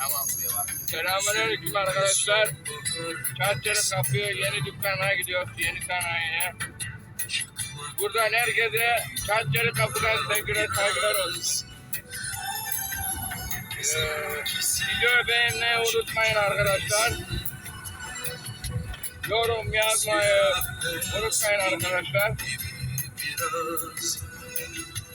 Tamam. Selamünaleyküm arkadaşlar. Çatçarı kapıyor. Yeni dükkana gidiyoruz. Yeni sanayiye. Buradan herkese Çatçarı kapıdan sevgiler saygılar olsun. Ee, video beğenmeyi unutmayın arkadaşlar. Yorum yazmayı unutmayın arkadaşlar.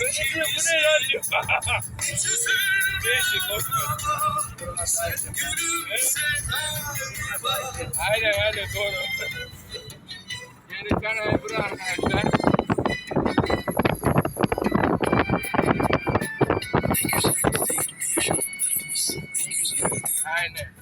Ne diyor bu ne lan diyor. Neyse korkma. Aynen aynen doğru. Yani sen ay bura arkadaşlar. Aynen.